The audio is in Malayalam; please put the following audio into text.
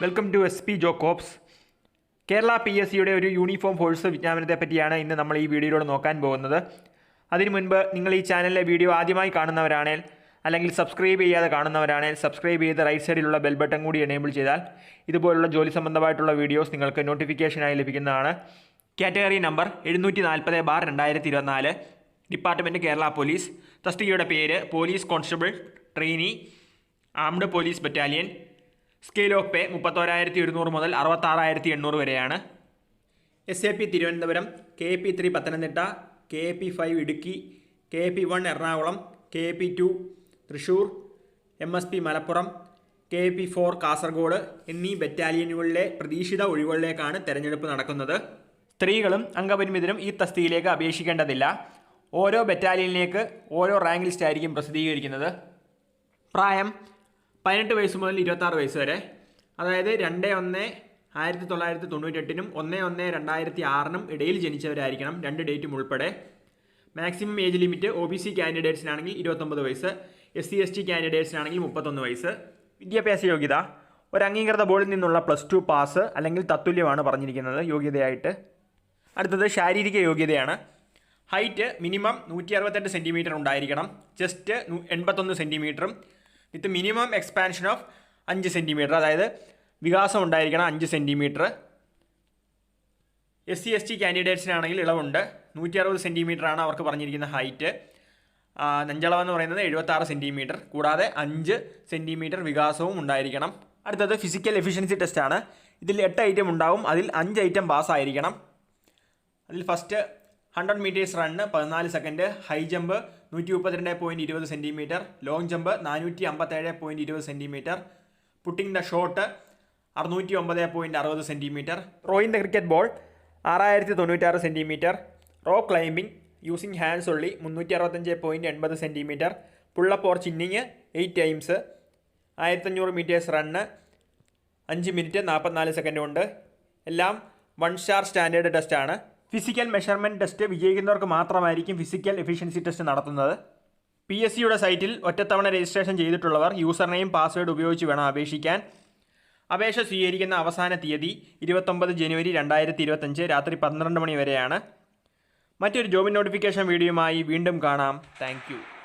വെൽക്കം ടു എസ് പി ജോ കോപ്സ് കേരള പി എസ് സിയുടെ ഒരു യൂണിഫോം ഫോഴ്സ് വിജ്ഞാപനത്തെ പറ്റിയാണ് ഇന്ന് നമ്മൾ ഈ വീഡിയോയിലൂടെ നോക്കാൻ പോകുന്നത്. അതിനു മുൻപ് നിങ്ങൾ ഈ ചാനലിലെ വീഡിയോ ആദ്യമായി കാണുന്നവരാണേൽ അല്ലെങ്കിൽ സബ്സ്ക്രൈബ് ചെയ്യാതെ കാണുന്നവരാണേൽ സബ്സ്ക്രൈബ് ചെയ്ത് റൈറ്റ് സൈഡിലുള്ള ബെൽ ബട്ടൺ കൂടി എനേബിൾ ചെയ്താൽ ഇതുപോലുള്ള ജോലി സംബന്ധമായിട്ടുള്ള വീഡിയോസ് നിങ്ങൾക്ക് നോട്ടിഫിക്കേഷനായി ലഭിക്കുന്നതാണ്. കാറ്റഗറി നമ്പർ എഴുന്നൂറ്റി നാൽപ്പത് ബാർ രണ്ടായിരത്തി ഇരുപത്തിനാല് ഡിപ്പാർട്ട്മെന്റ് കേരള പോലീസ് തസ്തികയുടെ പേര് police constable trainee armed police battalion scale of pay മുപ്പത്തോരായിരത്തി ഒരുന്നൂറ് മുതൽ അറുപത്താറായിരത്തി എണ്ണൂറ് വരെയാണ്. S A P Thiruvananthapuram K P three Pathanamthitta K P five Idukki K P one Ernakulam K P two Thrissur M S P Malappuram K P four Kasaragod എന്നീ ബറ്റാലിയനുകളിലെ പ്രതീക്ഷിത ഒഴിവുകളിലേക്കാണ് തെരഞ്ഞെടുപ്പ് നടക്കുന്നത്. സ്ത്രീകളും അംഗപരിമിതരും ഈ തസ്തികയിലേക്ക് അപേക്ഷിക്കേണ്ടതില്ല. ഓരോ ബറ്റാലിയനിലേക്ക് ഓരോ റാങ്ക് ലിസ്റ്റ് ആയിരിക്കും പ്രസിദ്ധീകരിക്കുന്നത്. പ്രായം പതിനെട്ട് വയസ്സ് മുതൽ ഇരുപത്താറ് വയസ്സ് വരെ. അതായത് രണ്ട് ഒന്ന് ആയിരത്തി തൊള്ളായിരത്തി തൊണ്ണൂറ്റെട്ടിനും ഒന്ന് ഒന്ന് രണ്ടായിരത്തി ആറിനും ഇടയിൽ ജനിച്ചവരായിരിക്കണം രണ്ട് ഡേറ്റും ഉൾപ്പെടെ. Maximum age limit O B C കാൻഡിഡേറ്റ്സിനാണെങ്കിൽ ഇരുപത്തൊമ്പത് വയസ്സ് എസ് സി എസ് ടി കാൻഡിഡേറ്റ്സിനാണെങ്കിൽ മുപ്പത്തൊന്ന് വയസ്സ്. വിദ്യാഭ്യാസ യോഗ്യത. ഒരു അംഗീകൃത ബോർഡിൽ നിന്നുള്ള പ്ലസ് ടു പാസ് അല്ലെങ്കിൽ തത്തുല്യമാണ് പറഞ്ഞിരിക്കുന്നത് യോഗ്യതയായിട്ട്. അടുത്തത് ശാരീരിക യോഗ്യതയാണ്. ഹൈറ്റ് മിനിമം നൂറ്റി അറുപത്തെട്ട് സെന്റിമീറ്റർ ഉണ്ടായിരിക്കണം ചെസ്റ്റ് എൺപത്തൊന്ന് സെന്റിമീറ്ററും വിത്ത് മിനിമം എക്സ്പാൻഷൻ ഓഫ് അഞ്ച് സെന്റിമീറ്റർ അതായത് വികാസം ഉണ്ടായിരിക്കണം അഞ്ച് centimetre S C S T കാൻഡിഡേറ്റ്സിനാണെങ്കിൽ ഇളവുണ്ട്. നൂറ്റി അറുപത് സെന്റിമീറ്റർ ആണ് അവർക്ക് പറഞ്ഞിരിക്കുന്ന ഹൈറ്റ്. നെഞ്ചളവെന്ന് പറയുന്നത് എഴുപത്താറ് സെന്റിമീറ്റർ കൂടാതെ അഞ്ച് സെന്റിമീറ്റർ വികാസവും ഉണ്ടായിരിക്കണം. അടുത്തത് ഫിസിക്കൽ എഫിഷ്യൻസി ടെസ്റ്റാണ്. ഇതിൽ എട്ട് ഐറ്റം ഉണ്ടാവും. അതിൽ അഞ്ച് ഐറ്റം പാസ്സായിരിക്കണം. അതിൽ ഫസ്റ്റ് ഹൺഡ്രഡ് മീറ്റേഴ്സ് റണ്ണ് പതിനാല് സെക്കൻഡ് ഹൈ ജമ്പ് നൂറ്റി മുപ്പത്തിരണ്ട് പോയിന്റ് ഇരുപത് സെന്റിമീറ്റർ ലോങ് ജമ്പ് നാനൂറ്റി അമ്പത്തേഴ് പോയിന്റ് ഇരുപത് സെന്റിമീറ്റർ ദ ഷോട്ട് അറുന്നൂറ്റി ഒമ്പത് പോയിന്റ് അറുപത് സെന്റിമീറ്റർ റോയിന്റെ ക്രിക്കറ്റ് ബോൾ ആറായിരത്തി തൊണ്ണൂറ്റാറ് centimetre rope climbing using hands only മുന്നൂറ്റി അറുപത്തഞ്ച് പോയിന്റ് എൺപത് centimetre pullup or chinning eight times ആയിരത്തഞ്ഞൂറ് മീറ്റേഴ്സ് റണ്ണ് അഞ്ച് മിനിറ്റ് നാൽപ്പത്തിനാല് സെക്കൻഡ് കൊണ്ട് എല്ലാം വൺ സ്റ്റാർ സ്റ്റാൻഡേർഡ് ടെസ്റ്റാണ് ഫിസിക്കൽ മെഷർമെന്റ് ടെസ്റ്റ് വിജയിക്കുന്നവർക്ക് മാത്രമായിരിക്കും ഫിസിക്കൽ എഫിഷ്യൻസി ടെസ്റ്റ് നടത്തുന്നത്. പി എസ് സിയുടെ സൈറ്റിൽ ഒറ്റത്തവണ രജിസ്ട്രേഷൻ ചെയ്തിട്ടുള്ളവർ യൂസർ നെയിം പാസ്വേഡ് ഉപയോഗിച്ച് വേണം അപേക്ഷിക്കാൻ. അപേക്ഷ സ്വീകരിക്കുന്ന അവസാന തീയതി ഇരുപത്തൊമ്പത് ജനുവരി രണ്ടായിരത്തി ഇരുപത്തഞ്ച് രാത്രി പന്ത്രണ്ട് മണി വരെയാണ്. മറ്റൊരു ജോബ് നോട്ടിഫിക്കേഷൻ വീഡിയോയുമായി വീണ്ടും കാണാം. താങ്ക്